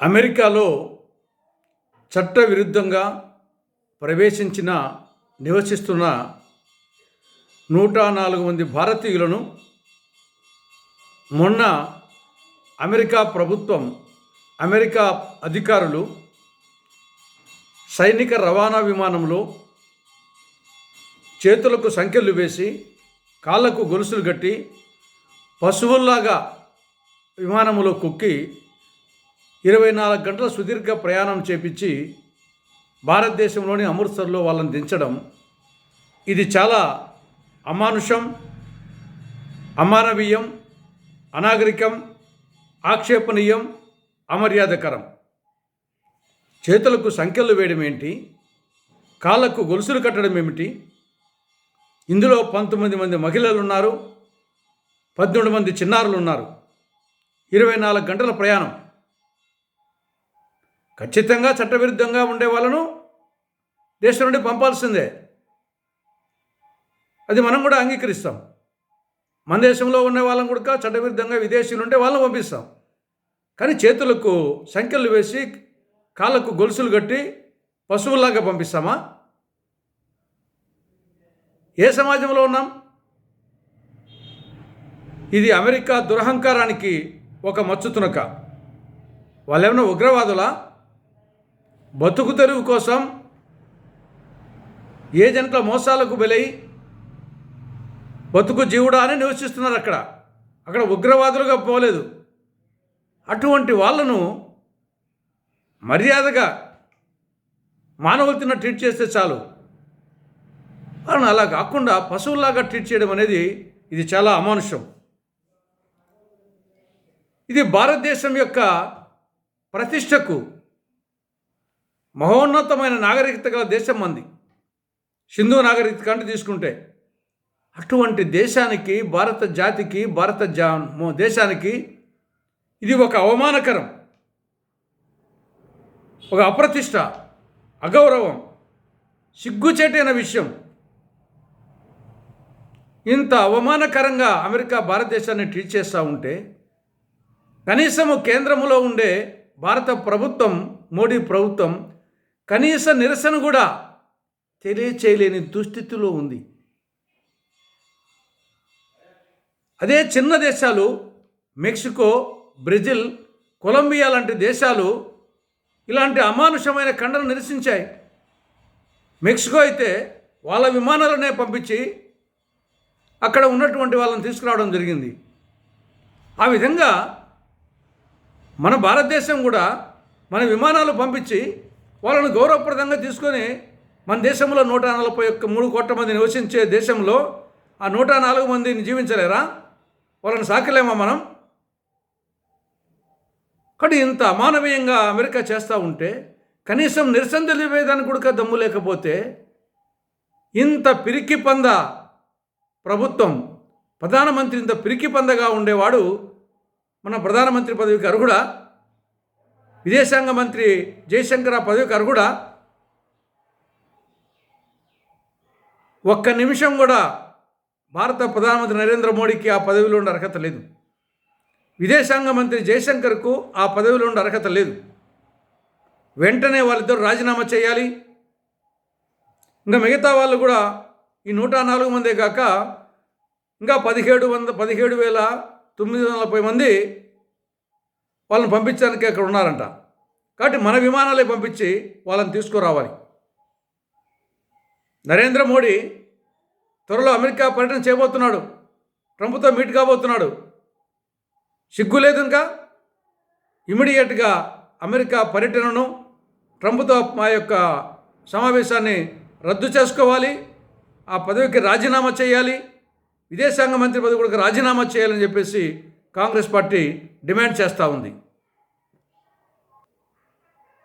అమెరికాలో చట్టవిరుద్ధంగా ప్రవేశించిన నివసిస్తున్న నూట నాలుగు మంది భారతీయులను మొన్న అమెరికా ప్రభుత్వం అమెరికా అధికారులు సైనిక రవాణా విమానంలో చేతులకు సంఖ్యలు వేసి కాళ్ళకు గొలుసులు కట్టి పశువుల్లాగా విమానములో కుక్కి ఇరవై నాలుగు గంటల సుదీర్ఘ ప్రయాణం చేపించి భారతదేశంలోని అమృత్సర్లో వాళ్ళని దించడం ఇది చాలా అమానుషం అమానవీయం అనాగరికం ఆక్షేపణీయం అమర్యాదకరం. చేతులకు సంఖ్యలు వేయడం ఏంటి? కాళ్ళకు గొలుసులు కట్టడం ఏమిటి? ఇందులో పంతొమ్మిది మంది మహిళలు ఉన్నారు పద్దెనిమిది మంది చిన్నారులు ఉన్నారు ఇరవై నాలుగు గంటల ప్రయాణం. ఖచ్చితంగా చట్టవిరుద్ధంగా ఉండే వాళ్ళను దేశం నుండి పంపాల్సిందే. అది మనం కూడా అంగీకరిస్తాం. మన దేశంలో ఉన్న వాళ్ళని కూడా చట్టవిరుద్ధంగా విదేశీయులు ఉంటే వాళ్ళని పంపిస్తాం. కానీ చేతులకు సంఖ్యలు వేసి కాళ్ళకు గొలుసులు కట్టి పశువుల్లాగా పంపిస్తామా? ఏ సమాజంలో ఉన్నాం? ఇది అమెరికా దురహంకారానికి ఒక మచ్చుతునక. వాళ్ళేమన్నా ఉగ్రవాదులా? బతుకు తెరువు కోసం ఏజెంట్ల మోసాలకు బలై బతుకు జీవుడా అని నివసిస్తున్నారు అక్కడ. అక్కడ ఉగ్రవాదులుగా పోలేదు. అటువంటి వాళ్ళను మర్యాదగా మానవతిన ట్రీట్ చేస్తే చాలు. వాళ్ళని అలా కాకుండా పశువుల్లాగా ట్రీట్ చేయడం అనేది ఇది చాలా అమానుషం. ఇది భారతదేశం యొక్క ప్రతిష్టకు మహోన్నతమైన నాగరికత గల దేశం మంది సింధు నాగరికత కంటే తీసుకుంటే అటువంటి దేశానికి భారత జాతికి భారత జా దేశానికి ఇది ఒక అవమానకరం. ఒక అప్రతిష్ట అగౌరవం సిగ్గుచేటైన విషయం. ఇంత అవమానకరంగా అమెరికా భారతదేశాన్ని ట్రీట్ చేస్తూ ఉంటే కనీసము కేంద్రములో ఉండే భారత ప్రభుత్వం మోడీ ప్రభుత్వం కనీస నిరసన కూడా తెలియచేయలేని దుస్థితిలో ఉంది. అదే చిన్న దేశాలు మెక్సికో బ్రెజిల్ కొలంబియా లాంటి దేశాలు ఇలాంటి అమానుషమైన ఖండను నిరసించాయి. మెక్సికో అయితే వాళ్ళ విమానాలనే పంపించి అక్కడ ఉన్నటువంటి వాళ్ళని తీసుకురావడం జరిగింది. ఆ విధంగా మన భారతదేశం కూడా మన విమానాలు పంపించి వాళ్ళను గౌరవప్రదంగా తీసుకొని మన దేశంలో నూట నలభై ఒక్క మూడు కోట్ల మంది నివసించే దేశంలో ఆ నూట నాలుగు మందిని జీవించలేరా? వాళ్ళని సాకలేమా మనం? కానీ ఇంత అమానవీయంగా అమెరికా చేస్తూ ఉంటే కనీసం నిరసన తెలిపేదానికి కూడా దమ్ము లేకపోతే ఇంత పిరికి పంద ప్రభుత్వం ప్రధానమంత్రి ఇంత పిరికి పందగా ఉండేవాడు మన ప్రధానమంత్రి పదవికి అర్హుడా? విదేశాంగ మంత్రి జయశంకర్ ఆ కూడా ఒక్క నిమిషం కూడా భారత ప్రధానమంత్రి నరేంద్ర మోడీకి ఆ పదవిలో ఉండే అర్హత లేదు. విదేశాంగ మంత్రి జయశంకర్కు ఆ పదవిలో ఉండే అర్హత లేదు. వెంటనే వాళ్ళిద్దరు రాజీనామా చేయాలి. ఇంకా మిగతా వాళ్ళు కూడా ఈ నూట నాలుగు మందే కాక ఇంకా పదిహేడు వంద పదిహేడు వేల తొమ్మిది వందల నలభై మంది వాళ్ళని పంపించడానికి అక్కడ ఉన్నారంట. కాబట్టి మన విమానాలే పంపించి వాళ్ళని తీసుకురావాలి. నరేంద్ర మోడీ త్వరలో అమెరికా పర్యటన చేయబోతున్నాడు. ట్రంప్తో మీట్ కాబోతున్నాడు. సిగ్గు లేదు ఇంకా? ఇమీడియట్గా అమెరికా పర్యటనను ట్రంప్తో మా యొక్క సమావేశాన్ని రద్దు చేసుకోవాలి. ఆ పదవికి రాజీనామా చేయాలి. విదేశాంగ మంత్రి పదవి కూడా రాజీనామా చేయాలని చెప్పేసి కాంగ్రెస్ పార్టీ డిమాండ్ చేస్తూ ఉంది.